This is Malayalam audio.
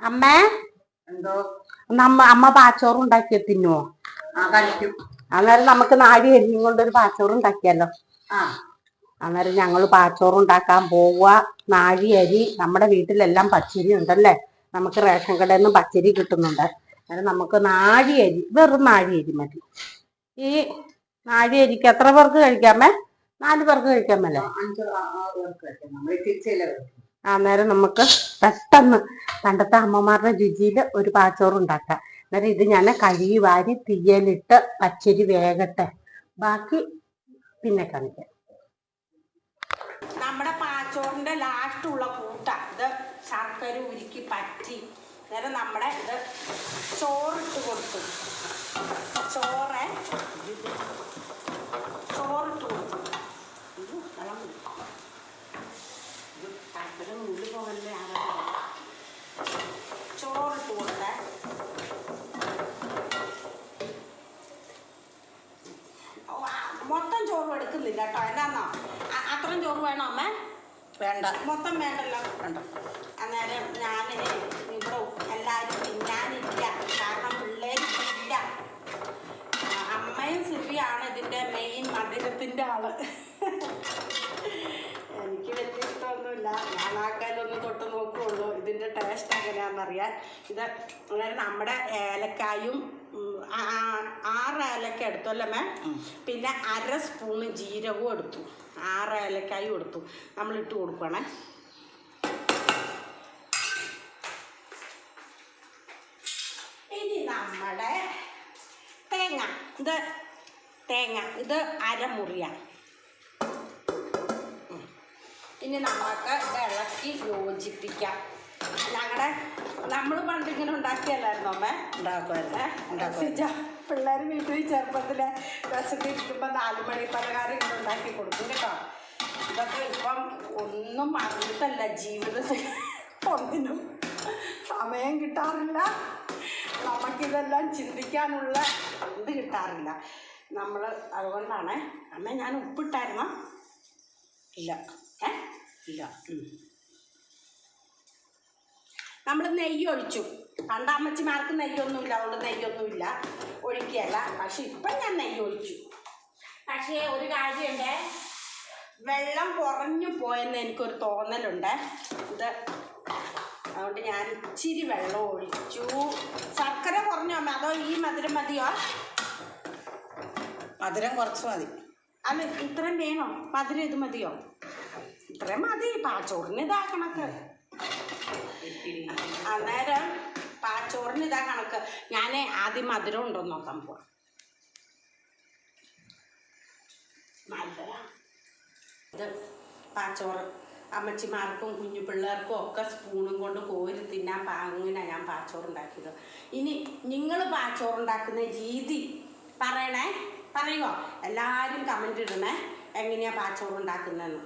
അമ്മ? എന്തോ? നമ്മ അമ്മ പാച്ചോറ് ഉണ്ടാക്കി തിന്നുവോ അന്നേരം നമുക്ക് നാടി എരിഞ്ഞും കൊണ്ട് ഒരു പാച്ചോറ് ഉണ്ടാക്കിയല്ലോ ആ. അന്നേരം ഞങ്ങൾ പാച്ചോറ് ഉണ്ടാക്കാൻ പോവുക. നാഴി അരി നമ്മുടെ വീട്ടിലെല്ലാം പച്ചരി ഉണ്ടല്ലേ? നമുക്ക് റേഷൻ കടയിൽ നിന്ന് പച്ചരി കിട്ടുന്നുണ്ട്. അന്നേരം നമുക്ക് നാഴി അരി വെറും നാഴി അരി മതി. ഈ നാഴി അരിക്ക് എത്ര പേർക്ക് കഴിക്കാമേ നാല് പേർക്ക് കഴിക്കാമല്ലേ അഞ്ച് പേർക്ക് കഴിക്കാം. നമ്മൾ തിരിച്ചില്ല അന്നേരം നമുക്ക് പെട്ടെന്ന് പണ്ടത്തെ അമ്മമാരുടെ രുചിയിൽ ഒരു പാച്ചോറ് ഉണ്ടാക്കാം. അന്നേരം ഇത് ഞാൻ കഴുകി വാരി തീയലിട്ട് പച്ചരി വേകട്ടെ. ബാക്കി പിന്നെ കാണിക്കാം. നമ്മുടെ പാച്ചോറിന്റെ ലാസ്റ്റ് ഉള്ള കൂട്ട ഇത് ശർക്കര ഉരുക്കി പറ്റി. അന്നേരം നമ്മുടെ ഇത് ചോറിട്ട് കൊടുക്കും. ചോറ് ചോറിട്ട് കൊടുത്തു ഇത് വെള്ളം കുടി. ഇത് നുള്ളി പോകല്ലേ ആരാ ചോറിട്ട് ആ, മൊത്തം ചോറും എടുക്കുന്നില്ല കേട്ടോ. എന്താന്നോ? അത്രയും ചോറ് വേണോ അമ്മ? വേണ്ട. മൊത്തം വേണ്ടല്ലോ. വേണ്ട. അന്നേരം ഞാൻ ഇവിടെ എല്ലാവരും തിന്നാനില്ല കാരണം പിള്ളേരില്ല. അമ്മയും സിബിയാണ് ഇതിന്റെ മെയിൻ മധുരത്തിന്റെ ആൾ. എനിക്ക് വലിയ ഇഷ്ടമൊന്നുമില്ല ഞാൻ ആക്കാലൊന്ന് തൊട്ട് നോക്കുകയുള്ളൂ ഇതിന്റെ ടേസ്റ്റ് എങ്ങനെയാണെന്നറിയാൻ. ഇത് അതായത് നമ്മുടെ ഏലക്കായും ആറ് ഏലക്ക എടുത്തു അല്ലേ മേ പിന്നെ അര സ്പൂണ് ജീരകവും എടുത്തു. ആറ് ഏലക്കായും എടുത്തു. നമ്മൾ ഇട്ട് കൊടുക്കണേ ഇനി നമ്മുടെ തേങ്ങ. ഇത് തേങ്ങ. ഇത് അരമുറിയാണ് ഇനി നമുക്ക് ഇത് ഇളക്കി യോജിപ്പിക്കാം. ഞങ്ങളുടെ നമ്മൾ പണ്ട് ഇങ്ങനെ ഉണ്ടാക്കിയല്ലായിരുന്നോ അമ്മേ? ഉണ്ടാക്കുമായിരുന്നേ. പിള്ളേർ വീട്ടിൽ ചെറുപ്പത്തിൽ വിശന്നിരിക്കുമ്പോൾ നാല് മണി പലഹാരം ഇങ്ങനെ ഉണ്ടാക്കി കൊടുക്കും കേട്ടോ. ഇതൊക്കെ ഇപ്പം ഒന്നും അറിഞ്ഞിട്ടല്ല ജീവിതത്തിൽ ഒന്നിനും സമയം കിട്ടാറില്ല. നമുക്കിതെല്ലാം ചിന്തിക്കാനുള്ള ഇത് കിട്ടാറില്ല. നമ്മൾ അതുകൊണ്ടാണ് അമ്മ ഞാൻ ഉപ്പിട്ടായിരുന്നോ? ഇല്ല. ഏ? ഇല്ല നമ്മൾ നെയ്യ് ഒഴിച്ചു. പണ്ട് അമ്മച്ചിമാർക്ക് നെയ്യൊന്നുമില്ല അതുകൊണ്ട് നെയ്യൊന്നുമില്ല. ഒഴിക്കുകയല്ല. പക്ഷെ ഇപ്പം ഞാൻ നെയ്യ് ഒഴിച്ചു. പക്ഷേ ഒരു കാര്യമുണ്ട്. വെള്ളം കുറഞ്ഞു പോയെന്ന് എനിക്കൊരു തോന്നലുണ്ട്. ഇത് അതുകൊണ്ട് ഞാൻ ഇച്ചിരി വെള്ളം ഒഴിച്ചു. ശർക്കര കുറഞ്ഞോ അതോ ഈ മധുരം മതിയോ? മധുരം കുറച്ച് മതി. അല്ല ഇത്രയും വേണോ? മധുരം ഇത് മതിയോ? ഇത്രയും മതി പാച്ചോറിന് ഇതാ കണക്ക്. അന്നേരം പാച്ചോറിന് ഇതാ കണക്ക്. ഞാൻ ആദ്യം മധുരം ഉണ്ടോ നോക്കാൻ പോവാം. പാച്ചോറ്. അമ്മച്ചിമാർക്കും കുഞ്ഞു പിള്ളേർക്കും ഒക്കെ സ്പൂണും കൊണ്ട് കോരി തിന്നാൻ പാങ്ങിനാണ് ഞാൻ പാച്ചോറ് ഉണ്ടാക്കിയത്. ഇനി നിങ്ങൾ പാച്ചോറ് ഉണ്ടാക്കുന്ന രീതി പറയണേ. പറയുമോ എല്ലാവരും കമന്റ് ഇടണേ. എങ്ങനെയാണ് പാച്ചോറ് ഉണ്ടാക്കുന്നതെന്ന്.